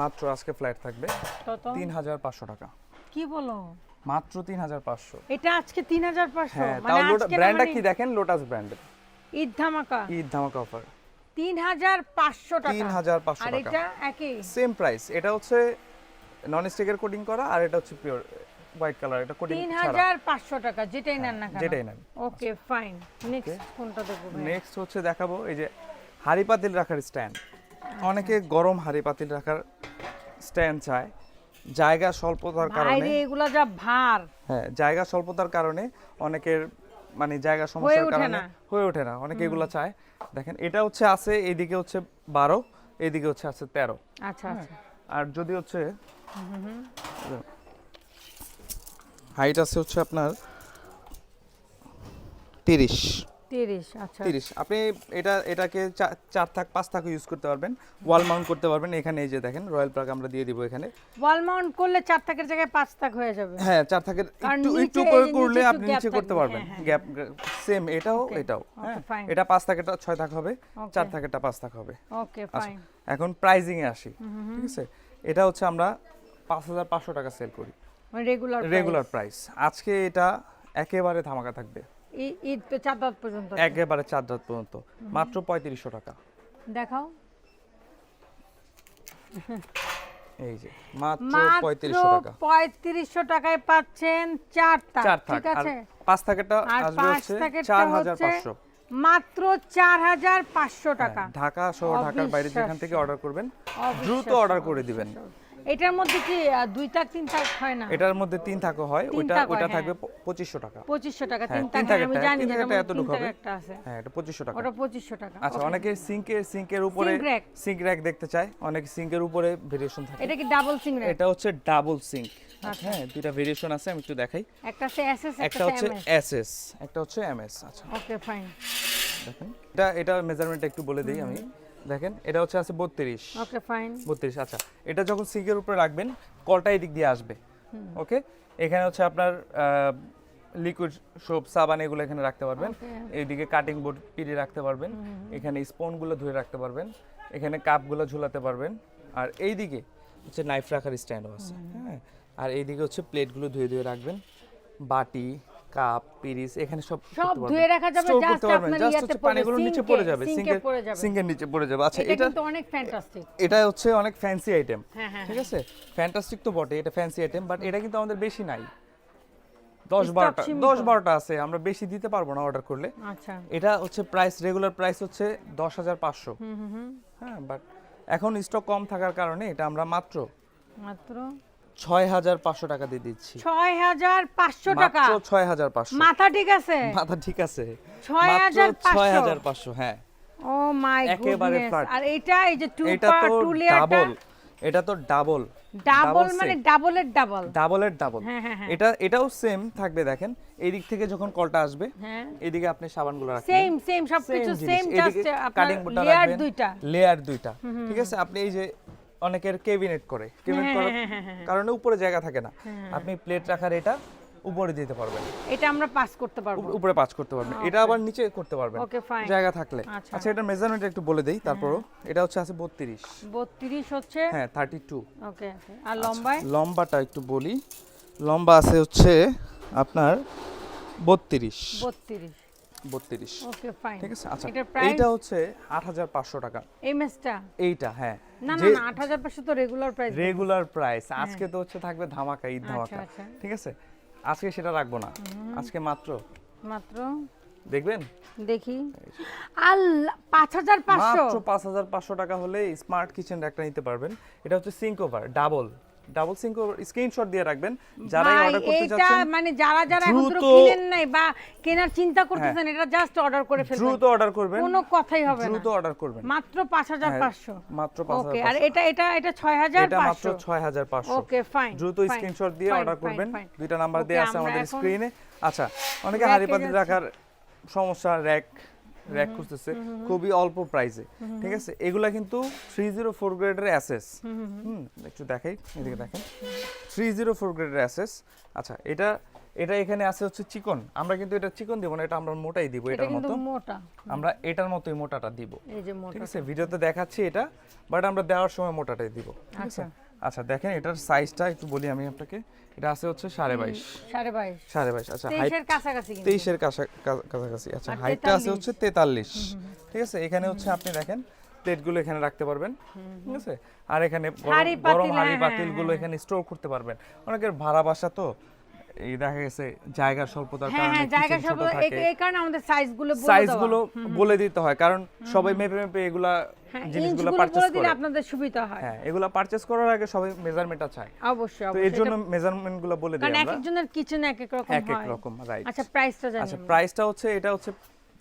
মাত্র আজকে ফ্ল্যাট থাকবে। তিন হাজার পাঁচশো টাকা। কি বলো? মাত্র তিন হাজার পাঁচশো। এটা আজকে তিন হাজার পাঁচশো? হ্যাঁ মানে তাও ব্র্যান্ডটা মানে কি দেখেন? লোটাস ব্র্যান্ডের ঈদ ধামাকা? ঈদ ধামাকা অফার তিন হাজার পাঁচশো টাকা। তিন হাজার পাঁচশো আর টাকা। এটা একই? সেম প্রাইস এটা হচ্ছে নন স্টিকের কোডিং করা আর এটা হচ্ছে পিওর হোয়াইট কালার এটা কোটিং তিন ছাড়া হাজার পাঁচশো টাকা যেটাই নেন না কেন? যেটাই নেন। Okay fine. নেক্সট কোনটা দেখব ভাই? নেক্সট হচ্ছে দেখাবো এই যে হাড়ি পাতিল রাখার স্ট্যান্ড অনেকে গরম হাড়ি পাতিল রাখার স্ট্যান্ড চায়। জায়গা স্বল্পতার কারণে। এগুলা যা ভার। হ্যাঁ জায়গা স্বল্পতার কারণে অনেকের মানে জায়গা সমস্যার কারণে হয়ে ওঠে না। অনেকে এগুলা চায়। দেখেন এটা হচ্ছে আছে এইদিকে হচ্ছে বারো এইদিকে হচ্ছে আছে তেরো। আচ্ছা আচ্ছা। আর যদি হচ্ছে হাইট আছে হচ্ছে আপনার তিরিশ। তিরিশ আচ্ছা। তিরিশ। আপনি এটা এটাকে চার থাক পাঁচ থাক ইউজ করতে পারবেন। ওয়াল মাউন্ট করতে পারবেন। এখানে এই যে দেখেন রয়্যাল প্লাগ আমরা দিয়ে দিব এখানে। ওয়াল মাউন্ট করলে চার থাকের জায়গায় পাঁচ থাক হয়ে যাবে। হ্যাঁ চার থাকের একটু একটু করে করলে আপনি নিচে করতে পারবেন। হ্যাঁ, গ্যাপ সেম এটাও এটাও। হ্যাঁ এটা পাঁচ থাকেরটা ছয় থাক হবে চার থাকেরটা পাঁচ থাক হবে। ওকে আচ্ছা ফাইন এখন প্রাইজিং এ আসি ঠিক আছে? এটা হচ্ছে আমরা পাঁচ হাজার পাঁচশো টাকা সেল করি। রেগুলার রেগুলার প্রাইস আজকে এটা একেবারে ধামাকা থাকবে। ঈদ তো চার রাত পর্যন্ত একেবারে চার রাত পর্যন্ত। মাত্র পঁয়ত্রিশশো টাকা। দেখাও। এই যে মাত্র মাত্র পঁয়ত্রিশশো টাকা। পঁয়ত্রিশশো টাকায় পাচ্ছেন চার ঠিক আছে? পাঁচ থাকেটা আসবে হচ্ছে প্যাকেটটা চার হাজার হচ্ছে পাঁচশো। মাত্র চার হাজার পাঁচশো টাকা। হ্যাঁ, ঢাকা সহ ঢাকার বাইরে যেখান থেকে অর্ডার করবেন দ্রুত অর্ডার করে দিবেন। এটার মধ্যে কি দুই তাক তিন তাক হয় না? এটার মধ্যে তিন থাকো হয় ওইটা তাক হয়, ওইটা হ্যাঁ। থাকবে পঁচিশশো টাকা। পঁচিশশো টাকা হ্যাঁ, তিন তিন তাক আমি জানি তাকেরটা মধ্যে এতটুকু হবে। আছে। হ্যাঁ এটা পঁচিশশো টাকা। ওটা পঁচিশশো টাকা আচ্ছা অনেকে সিঙ্কের সিঙ্কের উপরে সিঙ্ক র্যাক। দেখতে চায় অনেক সিঙ্কের উপরে ভেরিয়েশন থাকে। এটা কি ডাবল সিং এটা হচ্ছে ডাবল সিঙ্ক। আচ্ছা। হ্যাঁ দুইটা ভেরিয়েশন আছে আমি একটু দেখাই। একটা হচ্ছে এসএস একটা হচ্ছে এসএস একটা হচ্ছে এমএস আচ্ছা। ওকে ফাইন দেখেন এটা এটা মেজারমেন্ট একটু বলে দিই আমি। দেখেন এটা হচ্ছে আছে বত্রিশ। ওকে ফাইন বত্রিশ আচ্ছা। এটা যখন সিঙ্কের উপরে রাখবেন কলটা এদিক দিয়ে আসবে। ওকে এখানে হচ্ছে আপনার লিকুইড সোপ সাবান এগুলো এখানে রাখতে পারবেন. এইদিকে কাটিং বোর্ড পিড়ি রাখতে পারবেন। এখানে স্পুনগুলো ধুয়ে রাখতে পারবেন। এখানে কাপগুলো ঝুলাতে পারবেন। আর এইদিকে হচ্ছে নাইফ রাখার স্ট্যান্ডও আছে। হ্যাঁ? আর এইদিকে হচ্ছে প্লেটগুলো ধুয়ে ধুয়ে রাখবেন। বাটি কাপ পিরিস এখানে সব সব ধুয়ে রাখা যাবে, just আপনার ইয়াতে পানিগুলো নিচে পড়ে যাবে সিঙ্কের পড়ে যাবে। সিঙ্কের নিচে পড়ে যাবে। আচ্ছা এটা কিন্তু অনেক ফ্যান্টাস্টিক এটা হচ্ছে অনেক ফ্যান্সি আইটেম হ্যাঁ হ্যাঁ ঠিক আছে? ফ্যান্টাস্টিক তো বটে এটা ফ্যান্সি আইটেম বাট এটা কিন্তু আমাদের বেশি নাই। দশ বারোটা। দশ বারোটা আছে আমরা বেশি দিতে পারব না অর্ডার করলে। আচ্ছা। এটা হচ্ছে প্রাইস রেগুলার প্রাইস হচ্ছে দশ হাজার পাঁচশো। হুম হুম হুম। হ্যাঁ বাট এখন স্টক কম থাকার কারণে এটা আমরা মাত্র মাত্র ছয় হাজার পাঁচশো টাকা দিয়ে দিচ্ছি। ছয় হাজার পাঁচশো টাকা? ছয় হাজার পাঁচশো। মাথা ঠিক আছে? মাথা ঠিক আছে। ছয় হাজার ছয় হাজার পাঁচশো হ্যাঁ। ও মাই একেবারে আর এটা এই যে টু এটা তো ডাবল এটা তো ডাবল ডাবল মানে ডাবলের ডাবল ডাবলের ডাবল। এটা এটাও সেম থাকবে দেখেন। এই দিক থেকে যখন কলটা আসবে হ্যাঁ। এদিকে আপনি সাবানগুলো রাখবেন। সেম সেম সবকিছু সেম জাস্ট আপনার লেয়ার দুইটা। লেয়ার দুইটা। ঠিক আছে? আপনি এই যে অনেকের কেবিনেট করে। কেবিনেট হ্যাঁ, করার হ্যাঁ, হ্যাঁ, হ্যাঁ। কারণে উপরে জায়গা থাকে না। আপনি প্লেট রাখার এটা উপরে দিতে পারবেন। এটা আমরা পাস করতে পারব। উপরে পাস করতে পারবেন। এটা আবার নিচে করতে পারবেন। Okay, fine. জায়গা থাকলে। আচ্ছা। আচ্ছা এটা মেজারমেন্ট একটু বলে দেই তারপরও। এটা হচ্ছে আছে বত্রিশ। বত্রিশ হচ্ছে? হ্যাঁ থার্টি টু ওকে আর লম্বায়? লম্বাটা একটু বলি। লম্বা আছে হচ্ছে আপনার বত্রিশ। বত্রিশ। বত্রিশ। ওকে ফাইন ঠিক আছে? আচ্ছা এইটা হচ্ছে আট হাজার পাঁচশো টাকা। এমএসটা এইটা হ্যাঁ। না না আট হাজার পাঁচশো তো রেগুলার প্রাইস রেগুলার প্রাইস আজকে তো হচ্ছে থাকবে ধামাকা ঈদ আচ্ছা, ধামাকা। আচ্ছা। ঠিক আছে? আজকে সেটা রাখব না। আজকে মাত্র। মাত্র? দেখবেন? দেখি। আর পাঁচ হাজার পাঁচশো? মাত্র পাঁচ হাজার পাঁচশো টাকা হলে স্মার্ট কিচেন একটা নিতে পারবেন। এটা হচ্ছে sink over double double sink screenshot দিয়ে রাখবেন। যারা অর্ডার করতে এইটা চাচ্ছেন মানে যারা যারা এখন দ্রুত- হ্যাঁ। কিনেন নাই বা কেনার চিন্তা করতেছেন এটা জাস্ট অর্ডার করে ফেলবেন। দ্রুত অর্ডার করবেন। কোনো কথাই হবে না। দ্রুত অর্ডার করবেন। মাত্র পাঁচ হাজার হ্যাঁ, পাঁচশো। মাত্র পাঁচ ওকে আর এটা এটা এটা ছয় হাজার এটা মাত্র পাঁচশো। ছয় হাজার পাঁচশো। ওকে ফাইন দ্রুত স্ক্রিনশট দিয়ে অর্ডার করবেন। দুইটা নাম্বার দেওয়া আছে আমাদের স্ক্রিনে আচ্ছা অনেকে হাড়ি পাতিল রাখার সমস্যা র্যাক র্যাক খুঁজতেছে খুবই অল্প প্রাইসে ঠিক আছে? এগুলা কিন্তু থ্রি জিরো ফোর গ্রেডের অ্যাসেস হুম একটু দেখাই এদিকে দেখেন। থ্রি জিরো ফোর গ্রেডের অ্যাসেস আচ্ছা এটা এটা এখানে আছে হচ্ছে চিকন। আমরা কিন্তু এটা চিকন দিব না এটা আমরা মোটাই দিব এটা এটার মতো। মোটা। আমরা এটার মতোই মোটাটা দিব। এই যে মোটা ঠিক আছে? ভিডিওতে দেখাচ্ছি এটা বাট আমরা দেওয়ার সময় মোটাটাই দিব। আচ্ছা। আচ্ছা দেখেন এটার সাইজটা একটু বলি আমি আপনাকে। এটা আছে হচ্ছে সাড়ে বাইশ। সাড়ে বাইশ। সাড়ে বাইশ আচ্ছা হাইট তেইশের কাছাকাছি। তেইশের কাছাকাছি আচ্ছা হাইটটা আছে হচ্ছে তেতাল্লিশ। ঠিক আছে? এখানে হচ্ছে আপনি দেখেন প্লেটগুলো এখানে রাখতে পারবেন। ঠিক আছে? আর এখানে গরম- হাঁড়ি হাঁড়ি হ্যাঁ, পাতিলগুলো এখানে স্টোর করতে পারবেন। অনেকের ভাড়া বাসা তো। এই দেখা গেছে জায়গার স্বল্পতার হ্যাঁ কারণে হ্যাঁ জায়গা কিচেন সব ছোট থাকে। এই কারণে আমাদের সাইজগুলো বলে সাইজ দেওয়া। গুলো বলে দিতে হয় কারণ সবাই মেপে মেপে এগুলা হ্যাঁ জিনিসগুলো পারচেজ করে। আপনাদের সুবিধা হয়। হ্যাঁ এগুলা পারচেজ করার আগে সবাই মেজারমেন্টটা চায়। অবশ্যই তো এর জন্য মেজারমেন্টগুলো বলে দিই কারণ একজনের কিচেন এক এক রকম এক এক রকম রাইট আচ্ছা প্রাইসটা জানি আচ্ছা প্রাইসটা হচ্ছে এটা হচ্ছে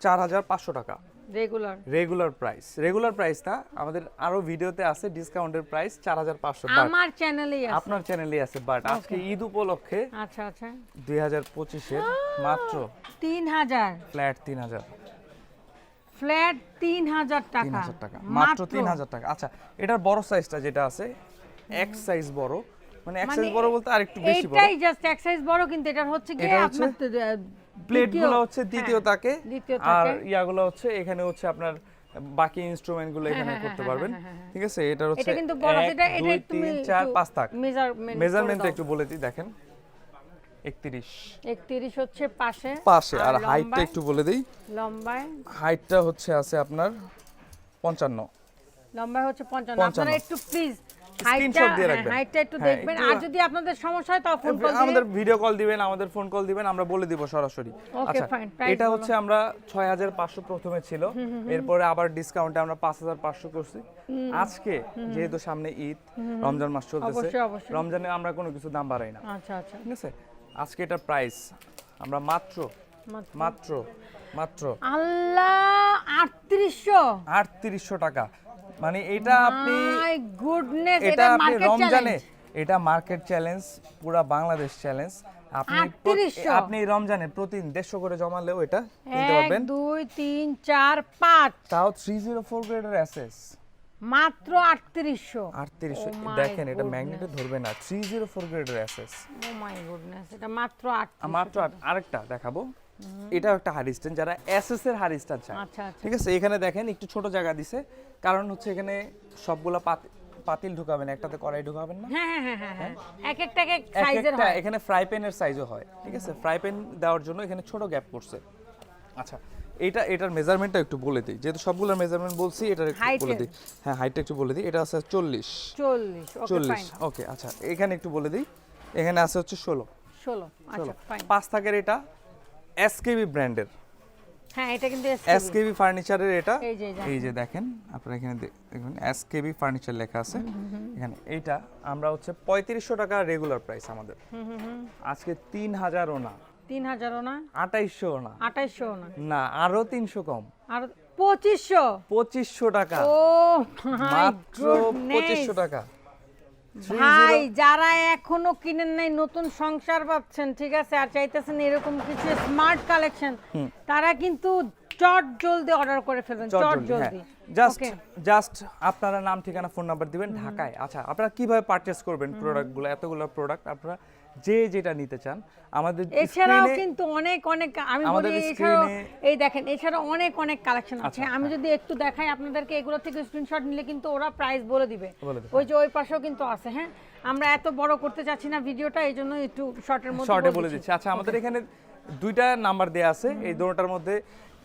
চার হাজার পাঁচশো টাকা। রেগুলার রেগুলার প্রাইস রেগুলার প্রাইসটা আমাদের আরও ভিডিওতে আছে ডিসকাউন্টের প্রাইস চার হাজার পাঁচশো বাট আমার চ্যানেলেই আছে। আপনার চ্যানেলে আছে বাট আজকে ঈদ উপলক্ষে আচ্ছা আচ্ছা। দুই হাজার পঁচিশের মাত্র তিন হাজার। ফ্ল্যাট তিন হাজার। ফ্ল্যাট তিন হাজার টাকা। হাজার টাকা। মাত্র তিন হাজার টাকা। আচ্ছা এটার বড় সাইজটা যেটা আছে এক সাইজ বড়। মানে এক সাইজ বড় বলতে আর একটু বেশি বড়। এটাই জাস্ট এক সাইজ বড় কিন্তু এটার হচ্ছে কি আপনার প্লেটগুলো দ্বিতীয়- হচ্ছে দ্বিতীয় হ্যাঁ, তাকে আর। ইয়াগুলো হচ্ছে এখানে হচ্ছে আপনার বাকি ইনস্ট্রুমেন্টগুলো এখানে করতে পারবেন। ঠিক আছে? এটা হচ্ছে এটা কিন্তু বড় এক, এটা একটু তিন চার পাঁচ তাক। মেজারমেন্ট মেজারমেন্ট একটু বলে দিই দেখেন। একত্রিশ। 31 হচ্ছে পাশে পাশে আর হাইটটা একটু বলে দিই। লম্বায় হাইটটা হচ্ছে আছে আপনার পঞ্চান্ন। লম্বায় হচ্ছে 55 55 আপনারা একটু প্লিজ স্ক্রিনশট দিয়ে রাখবেন। হাইটটা একটু হ্যাঁ, দেখবেন। আর যদি আপনাদের সমস্যা হয় তাও ফোন কল আমাদের ভিডিও কল দিবেন আমাদের ফোন কল দিবেন আমরা বলে দিব সরাসরি। আচ্ছা এটা হচ্ছে আমরা ছয় হাজার পাঁচশো প্রথমে ছিল। এরপরে আবার ডিসকাউন্টে আমরা পাঁচ হাজার পাঁচশো করছি। আজকে যেহেতু সামনে ঈদ রমজান মাস চলতেছে। রমজানে আমরা কোনো কিছু দাম বাড়াই না। আচ্ছা আচ্ছা। ঠিক আছে? আজকে এটার প্রাইস আমরা মাত্র। মাত্র মাত্র। আল্লাহ আটত্রিশশো। আটত্রিশশো টাকা। মানে এটা আপনি মাই গুডনেস এটা আপনি মার্কেট রমজানে চ্যালেঞ্জ এটা মার্কেট চ্যালেঞ্জ পুরা বাংলাদেশ চ্যালেঞ্জ আপনি আপনি রমজানে প্রতিদিন দেড়শো করে জমালেও এটা কিনতে পারবেন। দুই তিন চার পাঁচ। তাও থ্রি জিরো ফোর গ্রেডের অ্যাসেস মাত্র আটত্রিশশো। আটত্রিশশো। Oh দেখেন এটা ম্যাগনেটে ধরবে না। থ্রি জিরো ফোর গ্রেডের অ্যাসেস ও মাই গুডনেস এটা মাত্র আট মাত্র আর- আরেকটা দেখাবো। এটাও একটা হার স্ট্যান্ড যারা এসএস এর হার স্ট্যান্ড চায়। আচ্ছা আচ্ছা। ঠিক আছে? এখানে দেখেন একটু ছোট জায়গা দিছে। কারণ হচ্ছে এখানে সবগুলা পাতি- পাতিল ঢুকাবেন একটাতে কড়াই ঢুকাবেন না। হ্যাঁ হ্যাঁ হ্যাঁ হ্যাঁ এক একটা এক এক এক সাইজের একটা হয়। এখানে ফ্রাই প্যানের সাইজও হয়। ঠিক আছে? ফ্রাই প্যান দেওয়ার জন্য এখানে ছোট গ্যাপ করছে আচ্ছা এটা এটার মেজারমেন্টটা একটু বলে দিই। যেহেতু সবগুলোর মেজারমেন্ট বলছি এটার একটু বলে। দিই। হ্যাঁ হাইটটা একটু বলে দিই। এটা আছে চল্লিশ। চল্লিশ ওকে চল্লিশ ফাইন ওকে আচ্ছা। এখানে একটু বলে দিই। এখানে আছে হচ্ছে ষোলো। ষোলো আচ্ছা ফাইন পাঁচ থাকের এটা। এসকেবি ব্র্যান্ডের হ্যাঁ এটা কিন্তু এসকেবি ফার্নিচারের এটা। এই যে, দেখেন আপনারা এখানে দেখুন এসকেবি ফার্নিচার লেখা আছে। এখানে এইটা আমরা হচ্ছে পঁয়ত্রিশশো টাকা রেগুলার প্রাইস আমাদের। আজকে তিন হাজারও না তিন হাজারও না আঠাইশশো না আঠাইশশো না না আরও তিনশো কম। আর পঁচিশশো? পঁচিশশো টাকা। ও মাত্র পঁচিশশো টাকা। ভাই যারা এখনও কিনেন নাই নতুন সংসার পাচ্ছেন ঠিক আছে? আর চাইতেছেন এরকম কিছু স্মার্ট কালেকশন তারা কিন্তু চট জলদি অর্ডার করে ফেলবেন চট জলদি জাস্ট জাস্ট আপনারা নাম ঠিকানা ফোন নাম্বার দিবেন ঢাকায়। আচ্ছা আপনারা কীভাবে পারচেজ করবেন প্রোডাক্টগুলো এতগুলো প্রোডাক্ট আপনারা যে যেটা নিতে চান আমাদের এছাড়াও কিন্তু অনেক অনেক আমি বলি এছাড়াও এই দেখেন এছাড়াও অনেক অনেক কালেকশন আছে। আচ্ছা, আমি যদি একটু দেখাই আপনাদেরকে এগুলো থেকে স্ক্রিনশট নিলে কিন্তু ওরা প্রাইস বলে দিবে। ওই যে ওই পাশেও কিন্তু আছে হ্যাঁ? আমরা এত বড় করতে চাচ্ছি না ভিডিওটা এই জন্য একটু শর্টের মধ্যে শর্টে বলে দিচ্ছি। আচ্ছা আমাদের এখানে দুইটা নাম্বার দেয়া আছে। এই দুটোটার মধ্যে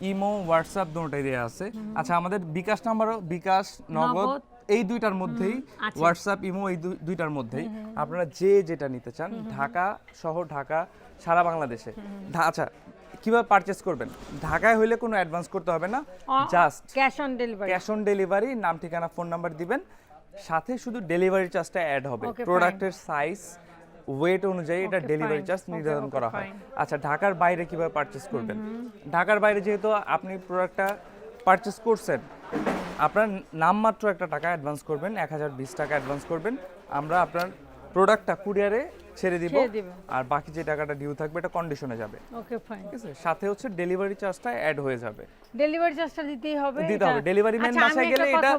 ইমো হোয়াটসঅ্যাপ দুটোটাই দেয়া আছে। আচ্ছা আমাদের বিকাশ নাম্বারও বিকাশ নগদ। এই দুইটার মধ্যেই। হোয়াটসঅ্যাপ ইমো এই দুই- দুইটার মধ্যেই আপনারা যে যেটা নিতে চান ঢাকা শহর ঢাকা সারা বাংলাদেশে। আচ্ছা কীভাবে পারচেজ করবেন? ঢাকায় হইলে কোনো অ্যাডভান্স করতে হবে না just cash on delivery cash on delivery নাম ঠিকানা ফোন নাম্বার দিবেন সাথে শুধু ডেলিভারি চার্জটা অ্যাড হবে। প্রোডাক্টের সাইজ ওয়েট অনুযায়ী এটা ডেলিভারি চার্জ নির্ধারণ করা হয়। আচ্ছা ঢাকার বাইরে কীভাবে পারচেজ করবেন? ঢাকার বাইরে যেহেতু আপনি প্রোডাক্টটা পারচেজ করছেন, আপনার নামমাত্র একটা টাকা অ্যাডভান্স করবেন, এক হাজার বিশ টাকা অ্যাডভান্স করবেন। আমরা আপনার প্রোডাক্টটা কুরিয়ারে ছেড়ে দিব আর বাকি যে টাকাটা ডিউ থাকবে এটা কন্ডিশনে যাবে। ওকে ফাইন ঠিক আছে? সাথে হচ্ছে ডেলিভারি চার্জটা অ্যাড হয়ে যাবে। ডেলিভারি চার্জটা দিতেই হবে দিতে হবে। ডেলিভারি ম্যান আচ্ছা, আমি বাসায় গেলে এটা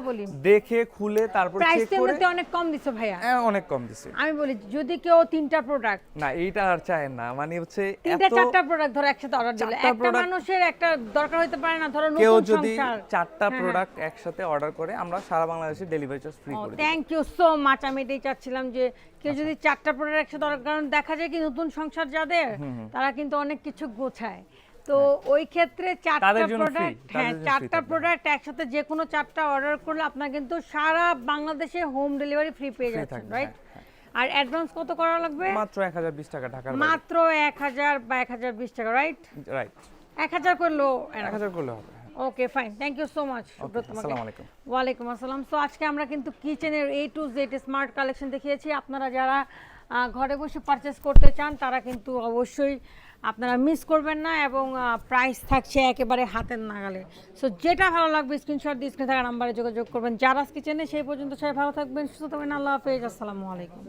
দেখে খুলে তারপর চেক করে এমনিতে অনেক কম দিছো ভাইয়া। হ্যাঁ, অনেক কম দিছে। আমি বলি যদি কেউ তিনটা প্রোডাক্ট না এইটা আর চায় না। মানে হচ্ছে তিনটা চারটা প্রোডাক্ট ধরো একসাথে অর্ডার দিলে। একটা মানুষের একটা দরকার হতে পারে না ধরো কেউ যদি চারটা হ্যাঁ, প্রোডাক্ট একসাথে অর্ডার করে আমরা সারা বাংলাদেশে ডেলিভারি চার্জ ফ্রি করে দিই। থ্যাংক ইউ সো মাচ আমি এটাই চাচ্ছিলাম যে কেউ যদি চারটা প্রোডাক্ট একসাথে কারণ দেখা যায় কি নতুন সংসার যাদের তারা কিন্তু অনেক কিছু গোছায়। তো ওই ক্ষেত্রে চারটা প্রোডাক্ট হ্যাঁ চারটা প্রোডাক্ট একসাথে যে কোনো চারটা অর্ডার করলে আপনার কিন্তু সারা বাংলাদেশে হোম ডেলিভারি ফ্রি পেয়ে যাচ্ছেন রাইট হ্যাঁ, আর অ্যাডভান্স কত করা লাগবে? মাত্র এক হাজার বিশ টাকা ঢাকার মাত্র এক হাজার বা এক হাজার বিশ টাকা রাইট রাইট এক হাজার করলেও এক হাজার করলে হবে okay fine thank you so much আসসালামু আলাইকুম। ওয়ালাইকুম আসসালাম। সো আজকে আমরা কিন্তু কিচেনের A to Z smart collection দেখিয়েছি। আপনারা যারা ঘরে বসে পারচেস করতে চান, তারা কিন্তু অবশ্যই আপনারা মিস করবেন না এবং প্রাইস থাকছে একেবারে হাতের নাগালে। সো যেটা ভালো লাগবে স্ক্রিনশট দিয়ে স্ক্রিন থাকা নাম্বারে যোগাযোগ করবেন। যারা কিচেনে সেই পর্যন্ত সবাই ভালো থাকবেন, সুস্থ থাকবেন, আল্লাহ হাফেজ, আসসালামু আলাইকুম।